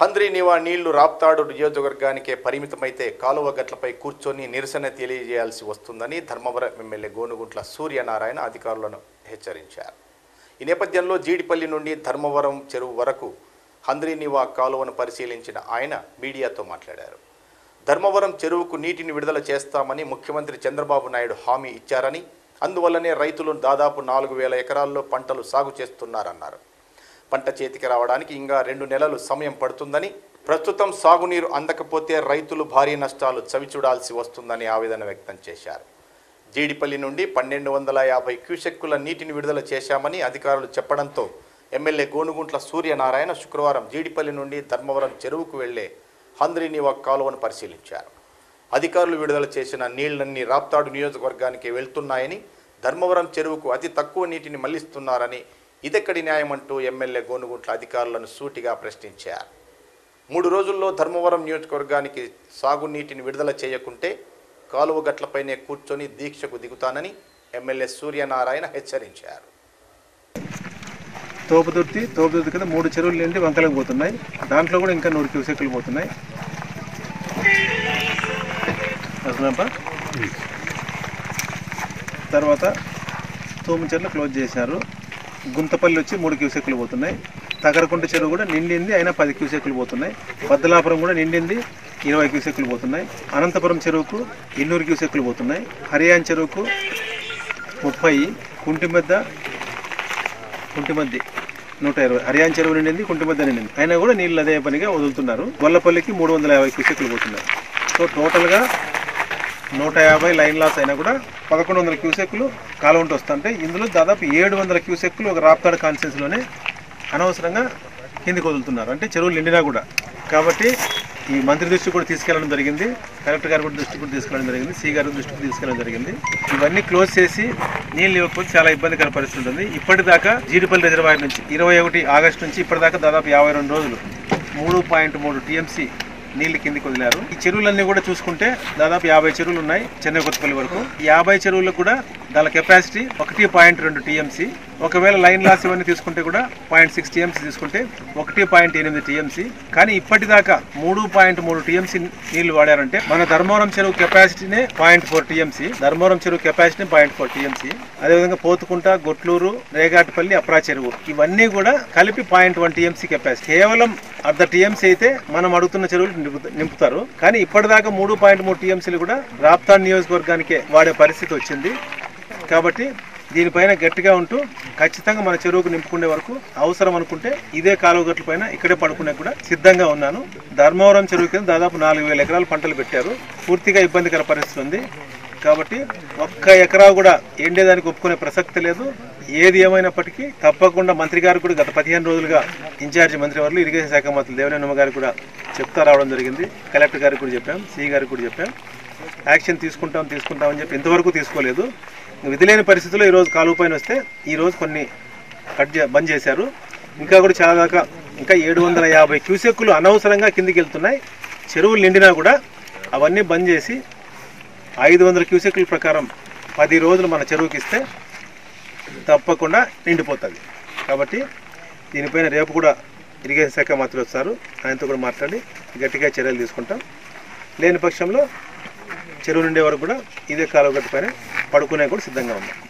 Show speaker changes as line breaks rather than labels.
హంద్రీనివా నీళ్ళు రాప్తాడు నియోజకవర్గానికే పరిమితమైతే కాలువ గట్లపై కూర్చొని నిరసన తెలియజేయాల్సి వస్తుందని ధర్మవరం ఎమ్మెల్యే గోనుగుంట్ల సూర్యనారాయణ అధికారులను హెచ్చరించారు. ఈ నేపథ్యంలో జీడిపల్లి నుండి ధర్మవరం చెరువు వరకు హంద్రీనివా కాలువను పరిశీలించిన ఆయన మీడియాతో మాట్లాడారు. ధర్మవరం చెరువుకు నీటిని విడుదల చేస్తామని ముఖ్యమంత్రి చంద్రబాబు నాయుడు హామీ ఇచ్చారని అందువల్లనే రైతులు దాదాపు నాలుగు వేల ఎకరాల్లో పంటలు సాగు చేస్తున్నారన్నారు. పంట చేతికి రావడానికి ఇంకా రెండు నెలలు సమయం పడుతుందని ప్రస్తుతం సాగునీరు అందకపోతే రైతులు భారీ నష్టాలు చవిచూడాల్సి వస్తుందని ఆవేదన వ్యక్తం చేశారు. జీడిపల్లి నుండి పన్నెండు వందల యాభై క్యూసెక్కుల నీటిని విడుదల చేశామని అధికారులు చెప్పడంతో ఎమ్మెల్యే గోనుగుంట్ల సూర్యనారాయణ శుక్రవారం జీడిపల్లి నుండి ధర్మవరం చెరువుకు వెళ్ళే హంద్రీనివా కాలువను పరిశీలించారు. అధికారులు విడుదల చేసిన నీళ్ళన్నీ రాప్తాడు నియోజకవర్గానికి వెళ్తున్నాయని ధర్మవరం చెరువుకు అతి తక్కువ నీటిని మళ్ళిస్తున్నారని ఇదెక్కడి న్యాయం అంటూ ఎమ్మెల్యే గోనుగుంట్ల అధికారులను సూటిగా ప్రశ్నించారు. మూడు రోజుల్లో ధర్మవరం నియోజకవర్గానికి సాగునీటిని విడుదల చేయకుంటే కాలువ గట్లపైనే కూర్చొని దీక్షకు దిగుతానని ఎమ్మెల్యే సూర్యనారాయణ హెచ్చరించారు.
తోపుదుర్తి తోపుదుర్తి కింద మూడు చెరువులు నిండి వంకలకు పోతున్నాయి. దాంట్లో కూడా ఇంకా నూరు క్యూసెక్కులు పోతున్నాయి. అర్థమప్ప తర్వాత తోముచెర్లు క్లోజ్ చేశారు. గుంతపల్లి వచ్చి మూడు క్యూసెక్లు పోతున్నాయి. తగరకుంట చెరువు కూడా నిండింది అయినా పది క్యూసెక్లు పోతున్నాయి. బద్దలాపురం కూడా నిండింది ఇరవై క్యూసెక్లు పోతున్నాయి. అనంతపురం చెరువుకు ఇన్నూరు క్యూసెక్లు పోతున్నాయి. హరియాన్ చెరువుకు ముప్పై కుంటిమెద్ద కుంటిమద్ది నూట ఇరవై. హరియాన్ చెరువు నిండింది కుంటిమద్ద నిండింది. అయినా కూడా నీళ్ళు అదే పనిగా వదులుతున్నారు. గొల్లపల్లికి మూడు వందల యాభై క్యూసెక్లు పోతున్నారు. సో టోటల్గా నూట యాభై లైన్ లాస్ అయినా కూడా పదకొండు వందల క్యూసెక్లు కాలువంటి వస్తుంటే ఇందులో దాదాపు ఏడు వందల క్యూసెక్లు ఒక రాప్తాడ్ కాన్స్టెన్సీలోనే అనవసరంగా కిందికి వదులుతున్నారు. అంటే చెరువులు నిండినా కూడా. కాబట్టి ఈ మంత్రి దృష్టి కూడా తీసుకెళ్ళడం జరిగింది. కలెక్టర్ గారి కూడా దృష్టి కూడా తీసుకెళ్ళడం జరిగింది. సి గారి దృష్టికి తీసుకెళ్ళడం జరిగింది. ఇవన్నీ క్లోజ్ చేసి నీళ్ళు ఇవ్వకపోతే చాలా ఇబ్బందికర పరిస్థితి ఉంటుంది. ఇప్పటిదాకా జీడిపల్లి రిజర్వాయర్ నుంచి ఇరవై ఒకటి ఆగస్టు నుంచి ఇప్పటిదాకా దాదాపు యాభై రెండు రోజులు మూడు పాయింట్ మూడు టీఎంసీ నీళ్ళు కిందికి వదిలారు. ఈ చెరువులన్నీ కూడా చూసుకుంటే దాదాపు యాభై చెరువులు ఉన్నాయి చెన్నై కొత్తపల్లి వరకు. యాభై చెరువులకు కూడా దాని కెపాసిటీ ఒకటి పాయింట్ రెండు టీఎంసీ. ఒకవేళ లైన్ లాస్ ఇవన్నీ తీసుకుంటే కూడా పాయింట్ సిక్స్ టీఎంసీ తీసుకుంటే ఒకటి పాయింట్ ఎనిమిది టీఎంసీ. కానీ ఇప్పటిదాకా మూడు పాయింట్ మూడు టీఎంసీ నీళ్ళు వాడారంటే మన ధర్మవరం చెరువు కెపాసిటీనే పాయింట్ ఫోర్ టీఎంసీ. ధర్మవరం చెరువు కెపాసిటీ పాయింట్ ఫోర్ టీఎంసీ. అదేవిధంగా పోతుకుంట గొట్లూరు రేగాటిపల్లి అప్రా చెరువు ఇవన్నీ కూడా కలిపి పాయింట్ వన్ టీఎంసీ కెపాసిటీ. కేవలం అర్ధ టీఎంసీ అయితే మనం అడుగుతున్న చెరువులు నింపుతారు. కానీ ఇప్పటిదాకా మూడు పాయింట్ మూడు టీఎంసీలు కూడా రాప్తాన్ నియోజకవర్గానికే వాడే పరిస్థితి వచ్చింది. కాబట్టి దీనిపైన గట్టిగా ఉంటూ ఖచ్చితంగా మన చెరువుకు నింపుకునే వరకు అవసరం అనుకుంటే ఇదే కాలువ గట్ల పైన ఇక్కడే పడుకునే కూడా సిద్ధంగా ఉన్నాను. ధర్మవరం చెరువు కింద దాదాపు నాలుగు వేల ఎకరాలు పంటలు పెట్టారు. పూర్తిగా ఇబ్బందికర పరిస్థితి ఉంది. కాబట్టి ఒక్క ఎకరా కూడా ఎండేదానికి ఒప్పుకునే ప్రసక్తి లేదు. ఏది ఏమైనప్పటికీ తప్పకుండా మంత్రి గారు కూడా గత పదిహేను రోజులుగా ఇన్ఛార్జి మంత్రి వారు ఇరిగేషన్ శాఖ మంత్రులు దేవనమ్మ గారు కూడా చెప్తా రావడం జరిగింది. కలెక్టర్ గారికి కూడా చెప్పాం సి గారికి కూడా చెప్పాం. యాక్షన్ తీసుకుంటాం తీసుకుంటాం అని చెప్పి ఇంతవరకు తీసుకోలేదు. విధిలేని పరిస్థితుల్లో ఈరోజు కాలువ పైన వస్తే ఈరోజు కొన్ని కట్ చే బంద్ చేశారు. ఇంకా కూడా చాలా దాకా ఇంకా ఏడు వందల యాభై క్యూసెక్కులు అనవసరంగా కిందికి వెళ్తున్నాయి. చెరువులు నిండినా కూడా అవన్నీ బంద్ చేసి ఐదు వందల క్యూసెక్కుల ప్రకారం పది రోజులు మన చెరువుకి ఇస్తే తప్పకుండా నిండిపోతుంది. కాబట్టి దీనిపైన రేపు కూడా ఇరిగేషన్ శాఖ మంత్రి వస్తారు. ఆయనతో కూడా మాట్లాడి గట్టిగా చర్యలు తీసుకుంటాం. లేని పక్షంలో చెరువు నుండే వరకు కూడా ఇదే కాలువ గట్టు పైన పడుకునే కూడా సిద్ధంగా ఉన్నాం.